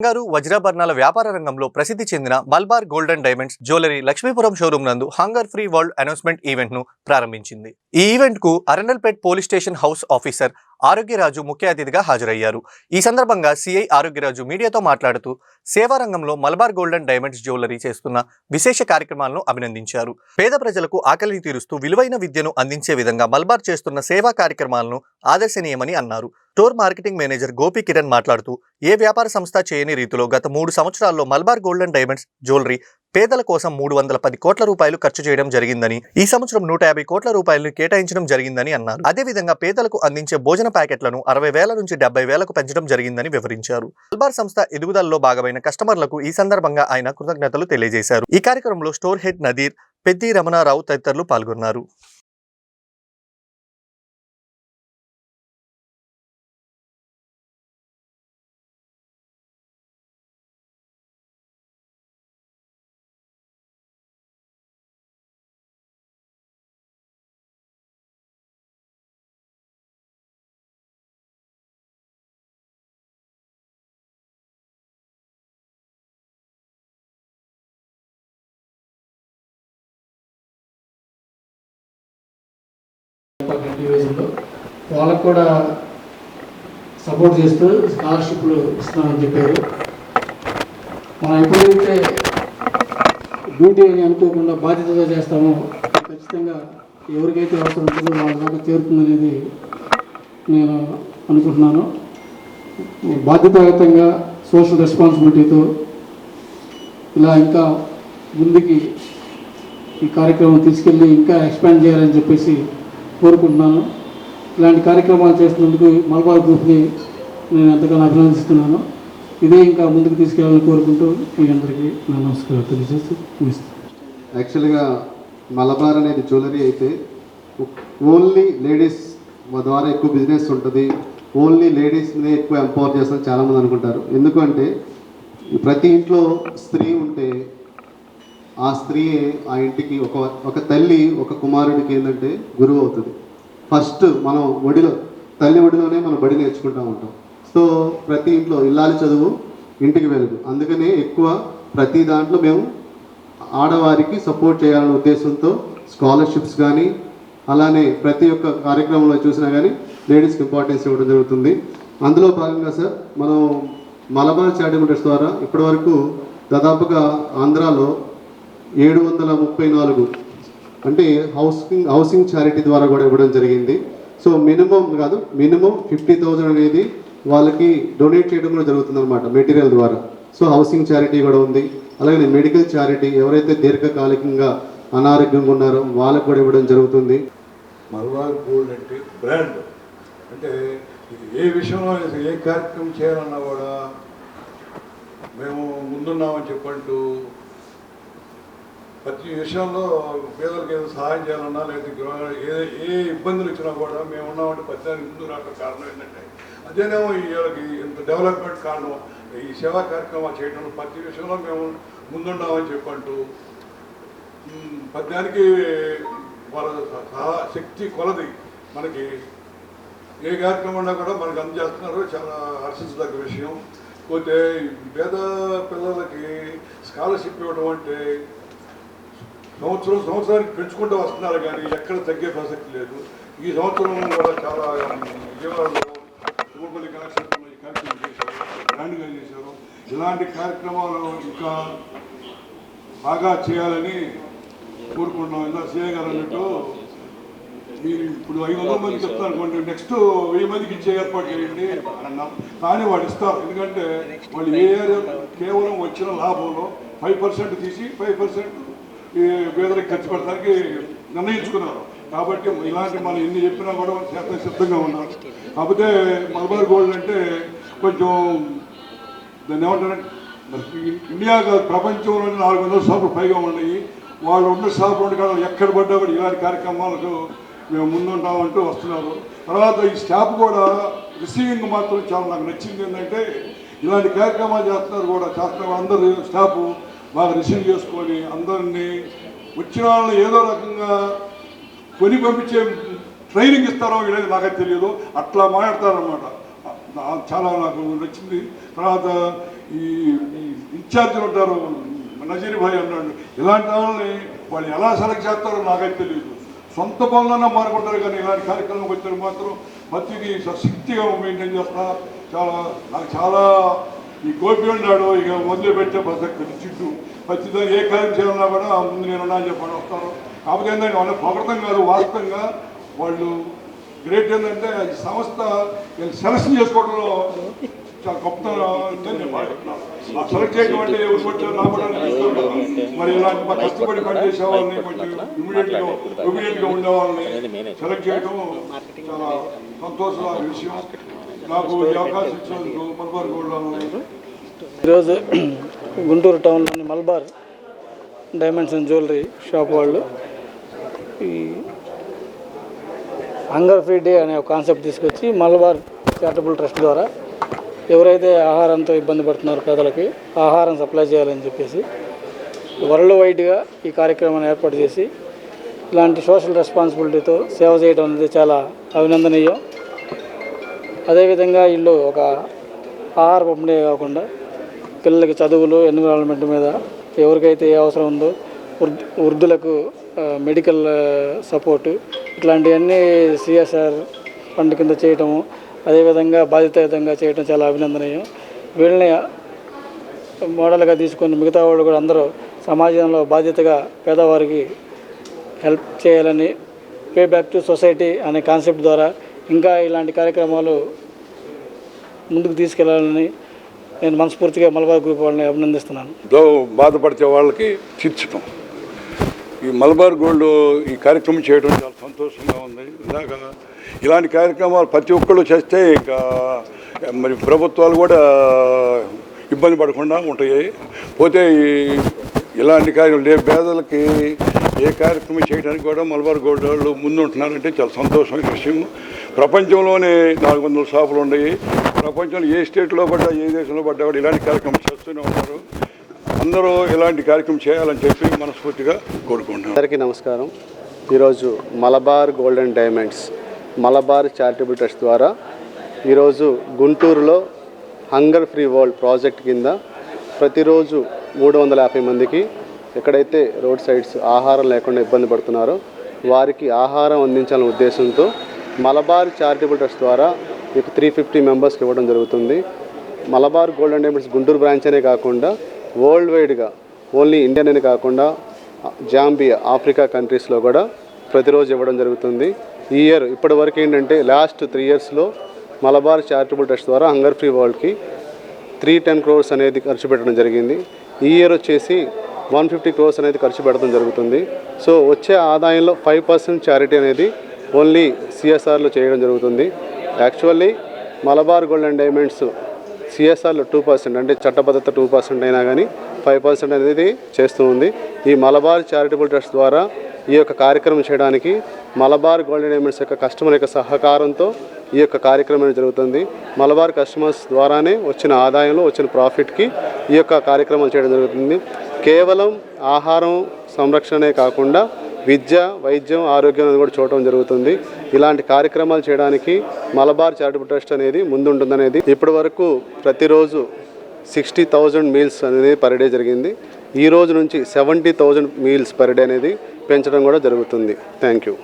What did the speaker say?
బంగారు వజ్రాభరణాల వ్యాపార రంగంలో ప్రసిద్ధి చెందిన Malabar golden diamonds jewellery Lakshmipuram showroom నందు హంగర్ ఫ్రీ వరల్డ్ అనౌన్స్మెంట్ ఈవెంట్ను ప్రారంభించింది. ఈ ఈవెంట్కు Arundelpet police station house officer Arogyaraju ముఖ్య అతిథిగా హాజరయ్యారు. ఈ సందర్భంగా సిఐ ఆరోగ్యరాజు మీడియాతో మాట్లాడుతూ సేవా రంగంలో మలబార్ గోల్డెన్ డైమండ్స్ జ్యువెలరీ చేస్తున్న విశేష కార్యక్రమాలను అభినందించారు. పేద ప్రజలకు ఆకలిని తీరుస్తూ విలువైన విద్యను అందించే విధంగా మల్బార్ చేస్తున్న సేవా కార్యక్రమాలను ఆదర్శనీయమని అన్నారు. Store marketing manager Gopi Kiran మాట్లాడుతూ ఏ వ్యాపార సంస్థ చేయని రీతిలో గత మూడు సంవత్సరాల్లో మల్బార్ గోల్డెన్ డైమండ్స్ జ్యువెలరీ పేదల కోసం మూడు వందల పది కోట్ల రూపాయలు ఖర్చు చేయడం జరిగిందని ఈ సంవత్సరం నూట యాభై కోట్ల రూపాయలను కేటాయించడం జరిగిందని అన్నారు. అదేవిధంగా పేదలకు అందించే భోజన ప్యాకెట్లను అరవై వేల నుంచి డెబ్బై వేలకు పెంచడం జరిగిందని వివరించారు. మల్బార్ సంస్థ ఎదుగుదలలో భాగమైన కస్టమర్లకు ఈ సందర్భంగా ఆయన కృతజ్ఞతలు తెలియజేశారు. ఈ కార్యక్రమంలో స్టోర్ హెడ్ నదీర్ పెద్ది రమణారావు తదితరులు పాల్గొన్నారు. డివిజన్లో వాళ్ళకు కూడా సపోర్ట్ చేస్తూ స్కాలర్షిప్లు ఇస్తున్నామని చెప్పారు. మనం ఎప్పుడైతే డ్యూటీ అని అనుకోకుండా బాధ్యతగా చేస్తామో ఖచ్చితంగా ఎవరికైతే అవసరం ఉంటుందో వాళ్ళ దాకా చేరుతుందనేది నేను అనుకుంటున్నాను. బాధ్యతాయుతంగా సోషల్ రెస్పాన్సిబిలిటీతో ఇలా ఇంకా ముందుకి ఈ కార్యక్రమం తీసుకెళ్ళి ఇంకా ఎక్స్పాండ్ చేయాలని చెప్పేసి కోరుకుంటున్నాను. ఇలాంటి కార్యక్రమాలు చేస్తున్నందుకు మలబార్ గ్రూప్ని నేను ఎంతగానో అభినందిస్తున్నాను. ఇదే ఇంకా ముందుకు తీసుకెళ్ళాలని కోరుకుంటూ మీ అందరికీ నా నమస్కారం తెలియజేస్తూ యాక్చువల్గా మలబార్ అనేది జ్యువెలరీ అయితే ఓన్లీ లేడీస్ ద్వారా ఎక్కువ బిజినెస్ ఉంటుంది. ఓన్లీ లేడీస్ని ఎక్కువ ఎంపవర్ చేస్తారని చాలామంది అనుకుంటారు. ఎందుకంటే ప్రతి ఇంట్లో స్త్రీ ఉంటే ఆ స్త్రీ ఆ ఇంటికి ఒక ఒక తల్లి ఒక కుమారుడికి ఏంటంటే గురువు అవుతుంది. ఫస్ట్ మనం ఒడిలో తల్లి ఒడిలోనే మనం బడి నేర్చుకుంటూ ఉంటాం. సో ప్రతి ఇంట్లో ఇల్లాలి చదువు ఇంటికి వెలుగు. అందుకనే ఎక్కువ ప్రతి దాంట్లో మేము ఆడవారికి సపోర్ట్ చేయాలనే ఉద్దేశంతో స్కాలర్షిప్స్ కానీ అలానే ప్రతి ఒక్క కార్యక్రమంలో చూసినా కానీ లేడీస్కి ఇంపార్టెన్స్ ఇవ్వడం జరుగుతుంది. అందులో భాగంగా సార్ మనం మలబార్ చారిటబుల్ ట్రస్ట్ ద్వారా ఇప్పటివరకు దాదాపుగా ఆంధ్రాలో ఏడు వందల ముప్పై నాలుగు. అంటే హౌసింగ్ హౌసింగ్ చారిటీ ద్వారా కూడా ఇవ్వడం జరిగింది. సో మినిమం కాదు మినిమం ఫిఫ్టీ థౌజండ్ అనేది వాళ్ళకి డొనేట్ చేయడం కూడా జరుగుతుంది అనమాట మెటీరియల్ ద్వారా. సో హౌసింగ్ చారిటీ కూడా ఉంది. అలాగే మెడికల్ చారిటీ ఎవరైతే దీర్ఘకాలికంగా అనారోగ్యంగా ఉన్నారో వాళ్ళకి కూడా ఇవ్వడం జరుగుతుంది. మల్వార్ గోల్డ్ అంటే బ్రాండ్. అంటే ఏ విషయంలో ఏ కార్యక్రమం చేయాలన్నా కూడా మేము ముందున్నామని చెప్పంటూ ప్రతి విషయంలో పేదలకు ఏదో సహాయం చేయాలన్నా లేదా గృహ- ఏ ఏ ఇబ్బందులు వచ్చినా కూడా మేము ఉన్నామంటే ప్రతిదానికి ముందు రావడం కారణం ఏంటంటే అదేనేమో ఈ వీళ్ళకి ఇంత డెవలప్మెంట్ కారణం ఈ సేవా కార్యక్రమాలు చేయడంలో ప్రతి విషయంలో మేము ముందున్నామని చెప్పంటూ పద్యానికి వాళ్ళ సహా శక్తి కొలది. మనకి ఏ కార్యక్రమం ఉన్నా కూడా మనకి అందజేస్తున్నారు. చాలా హర్షించదగ్గ విషయం. పోతే పేద పిల్లలకి స్కాలర్షిప్ ఇవ్వడం అంటే సంవత్సరం సంవత్సరానికి పెంచుకుంటూ వస్తున్నారు కానీ ఎక్కడ తగ్గే ప్రసక్తి లేదు. ఈ సంవత్సరం కూడా చాలా విజయవాడలో కనెక్షన్ కళాక్షేత్రంలో ఈ కార్యక్రమం చేశారు గ్రాండ్గా చేశారు. ఇలాంటి కార్యక్రమాలు ఇంకా బాగా చేయాలని కోరుకుంటున్నాం. ఇందా సీఏ గారు అన్నట్టు మీరు ఇప్పుడు ఐదు వందల మంది చెప్తారు అనుకోండి. నెక్స్ట్ వెయ్యి మందికి ఇచ్చే ఏర్పాటు చేయండి అన్నాం. కానీ వాళ్ళు ఇస్తారు. ఎందుకంటే వాళ్ళు ఏ కేవలం వచ్చిన లాభంలో ఫైవ్ పర్సెంట్ తీసి ఫైవ్ పర్సెంట్ పేదలకు ఖర్చు పెట్టడానికి నిర్ణయించుకున్నారు. కాబట్టి ఇలాంటి మనం ఎన్ని చెప్పినా కూడా చేత సిద్ధంగా ఉన్నారు. కాకపోతే మలబార్ గోల్డ్ అంటే కొంచెం దాన్ని ఏమంటారంటే ఇండియా కాదు ప్రపంచంలోనే నాలుగు వందల షాపులు పైగా ఉన్నాయి. వాళ్ళు ఉన్న షాపులు ఉండి ఎక్కడ పడ్డా కూడా ఇలాంటి కార్యక్రమాలకు మేము ముందుంటామంటూ వస్తున్నారు. తర్వాత ఈ స్టాఫ్ కూడా రిసీవింగ్ మాత్రం చాలా నాకు నచ్చింది ఏంటంటే ఇలాంటి కార్యక్రమాలు చేస్తున్నారు కూడా. చేస్తున్నారు అందరూ స్టాఫ్ బాగా రిసీవ్ చేసుకొని అందరినీ వచ్చిన వాళ్ళని ఏదో రకంగా కొని పంపించే ట్రైనింగ్ ఇస్తారో లేదో నాకైతే తెలియదు. అట్లా మాట్లాడతారనమాట చాలా నాకు నచ్చింది. తర్వాత ఈ ఈ ఇన్ఛార్జీలు ఉంటారు నజీర్ భాయ్ అన్నాడు. ఇలాంటి వాళ్ళని వాళ్ళు ఎలా సెలెక్ట్ చేస్తారో నాకైతే తెలియదు. సొంత పనులన్నా మారుకుంటారు కానీ ఇలాంటి కార్యక్రమం వచ్చారు మాత్రం ప్రతిదీ శక్తిగా మెయింటైన్ చేస్తా చాలా నాకు చాలా ఈ గోపి ఉన్నాడు ఇక వదిలిపెట్టే ప్రసక్తి లేదు. జిడ్డు ప్రతిదాన్ని ఏ కార్యం చేయాలన్నా కూడా ముందు నేను అని చెప్పని వస్తారు కాకపోతే ఏంటంటే వాళ్ళ పొగడతం కాదు వాస్తవంగా వాళ్ళు గ్రేట్ ఏంటంటే సంస్థ సెలక్షన్ చేసుకోవడంలో చాలా నేను భావిస్తున్నాను. ఆ సెలెక్ట్ చేయడం అంటే ఎవరు వచ్చారు రావడానికి. మరి ఇలాంటి మా కష్టపడి పనిచేసే వాళ్ళని కొంచెం ఇమీడియట్గా ఇమీడియట్గా ఉండే వాళ్ళని సెలెక్ట్ చేయడం చాలా సంతోషమైన విషయం ఈరోజు Guntur టౌన్లోని Malabar diamonds and jewellery shop వాళ్ళు ఈ హంగర్ ఫ్రీ డే అనే ఒక కాన్సెప్ట్ తీసుకొచ్చి మల్బార్ చారిటబుల్ ట్రస్ట్ ద్వారా ఎవరైతే ఆహారంతో ఇబ్బంది పడుతున్నారో పేదలకి ఆహారం సప్లై చేయాలని చెప్పేసి వరల్డ్ వైడ్గా ఈ కార్యక్రమాన్ని ఏర్పాటు చేసి ఇలాంటి సోషల్ రెస్పాన్సిబిలిటీతో సేవ చేయడం అనేది చాలా అభినందనీయం. అదేవిధంగా వీళ్ళు ఒక ఆహార పంపిణీ కాకుండా పిల్లలకి చదువులు ఎన్విరాన్మెంట్ మీద ఎవరికైతే ఏ అవసరం ఉందో వృద్ధులకు మెడికల్ సపోర్టు ఇట్లాంటివన్నీ సిఎస్ఆర్ ఫండ్ కింద చేయటము అదేవిధంగా బాధ్యతాయుతంగా చేయటం చాలా అభినందనీయం. వీళ్ళని మోడల్గా తీసుకొని మిగతా వాళ్ళు కూడా అందరూ సమాజంలో బాధ్యతగా పేదవారికి హెల్ప్ చేయాలని పే బ్యాక్ టు సొసైటీ అనే కాన్సెప్ట్ ద్వారా ఇంకా ఇలాంటి కార్యక్రమాలు ముందుకు తీసుకెళ్ళాలని నేను మనస్ఫూర్తిగా మలబార్ గ్రూప్ వాళ్ళని అభినందిస్తున్నాను. బాధపడితే వాళ్ళకి తీర్చడం ఈ మలబార్ గోల్డ్ ఈ కార్యక్రమం చేయడం చాలా సంతోషంగా ఉంది. ఇలాగా ఇలాంటి కార్యక్రమాలు ప్రతి ఒక్కళ్ళు చేస్తే ఇంకా మరి ప్రభుత్వాలు కూడా ఇబ్బంది పడకుండా ఉంటాయి. పోతే ఈ- ఇలాంటి కార్యం లే పేదలకి ఏ కార్యక్రమం చేయడానికి కూడా మలబార్ గోల్డ్ వాళ్ళు ముందు ఉంటున్నారంటే చాలా సంతోషమైన విషయం. ప్రపంచంలోనే నాలుగు వందల షాపులు ఉన్నాయి. ప్రపంచంలో ఏ స్టేట్లో పడ్డా ఏ దేశంలో పడ్డా కూడా ఇలాంటి కార్యక్రమం చేస్తూనే ఉన్నారు. అందరూ ఇలాంటి కార్యక్రమం చేయాలని చెప్పి మనస్ఫూర్తిగా కోరుకుంటున్నాను అందరికీ నమస్కారం. ఈరోజు Malabar golden diamonds Malabar charitable trust ద్వారా ఈరోజు గుంటూరులో హంగర్ ఫ్రీ వరల్డ్ ప్రాజెక్ట్ కింద ప్రతిరోజు మూడు వందల యాభై మందికి ఎక్కడైతే రోడ్ సైడ్స్ ఆహారం లేకుండా ఇబ్బంది పడుతున్నారో వారికి ఆహారం అందించాలనే ఉద్దేశంతో మలబార్ చారిటబుల్ ట్రస్ట్ ద్వారా మీకు త్రీ ఫిఫ్టీ మెంబర్స్కి ఇవ్వడం జరుగుతుంది. Malabar golden diamonds Guntur branch అనే కాకుండా వరల్డ్ వైడ్గా ఓన్లీ ఇండియన్ అనే కాకుండా జాంబియా ఆఫ్రికా కంట్రీస్లో కూడా ప్రతిరోజు ఇవ్వడం జరుగుతుంది. ఈ ఇయర్ ఇప్పటి వరకు ఏంటంటే లాస్ట్ త్రీ ఇయర్స్లో మలబార్ చారిటబుల్ ట్రస్ట్ ద్వారా హంగర్ ఫ్రీ వరల్డ్కి త్రీ టెన్ క్రోర్స్ అనేది ఖర్చు పెట్టడం జరిగింది. ఈ ఇయర్ వచ్చేసి వన్ ఫిఫ్టీ క్రోర్స్ అనేది ఖర్చు పెట్టడం జరుగుతుంది. సో వచ్చే ఆదాయంలో ఫైవ్ పర్సెంట్ చారిటీ అనేది ఓన్లీ సిఎస్ఆర్లో చేయడం జరుగుతుంది. Actually Malabar gold and diamonds సిఎస్ఆర్లో two percent అంటే చట్టబద్ధత టూ పర్సెంట్ అయినా కానీ ఫైవ్ పర్సెంట్ అనేది చేస్తూ ఉంది. ఈ మలబార్ చారిటబుల్ ట్రస్ట్ ద్వారా ఈ యొక్క కార్యక్రమం చేయడానికి మలబార్ గోల్డ్ డైమండ్స్ యొక్క కస్టమర్ యొక్క సహకారంతో ఈ యొక్క కార్యక్రమం అనేది జరుగుతుంది. మలబార్ కస్టమర్స్ ద్వారానే వచ్చిన ఆదాయంలో వచ్చిన ప్రాఫిట్కి ఈ యొక్క కార్యక్రమాలు చేయడం జరుగుతుంది. కేవలం ఆహారం సంరక్షణే కాకుండా విద్య వైద్యం ఆరోగ్యం అనేది కూడా చూడటం జరుగుతుంది. ఇలాంటి కార్యక్రమాలు చేయడానికి మలబార్ చారిటబుల్ ట్రస్ట్ అనేది ముందుంటుందనేది. ఇప్పటి వరకు ప్రతిరోజు సిక్స్టీ థౌజండ్ మీల్స్ అనేది పర్ డే జరిగింది. ఈ రోజు నుంచి seventy thousand meals per day అనేది పెంచడం కూడా జరుగుతుంది. Thank you.